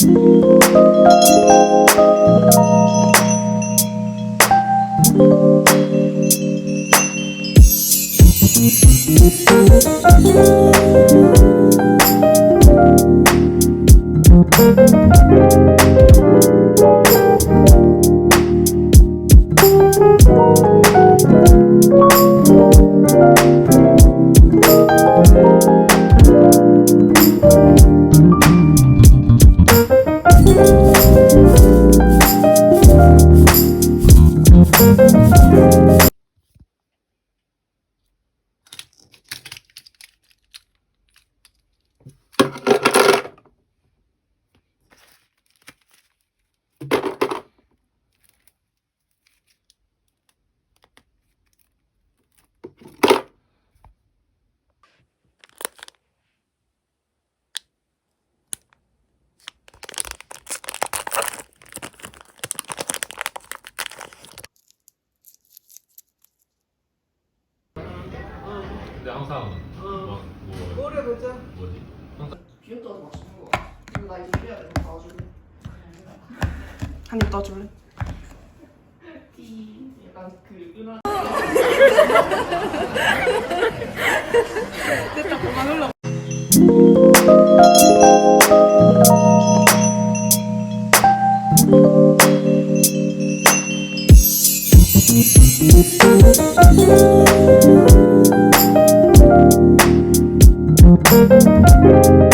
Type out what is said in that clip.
Thank 근데 항상 막 뭐, 노래 보자. 뭐지? 항상 귀엽다 맛있는 거. 이거 나 이제 해야 돼. 나와줄래? 한입 떠줄래? 띠. 약간 그 은하. 됐다 그만 흘러 Thank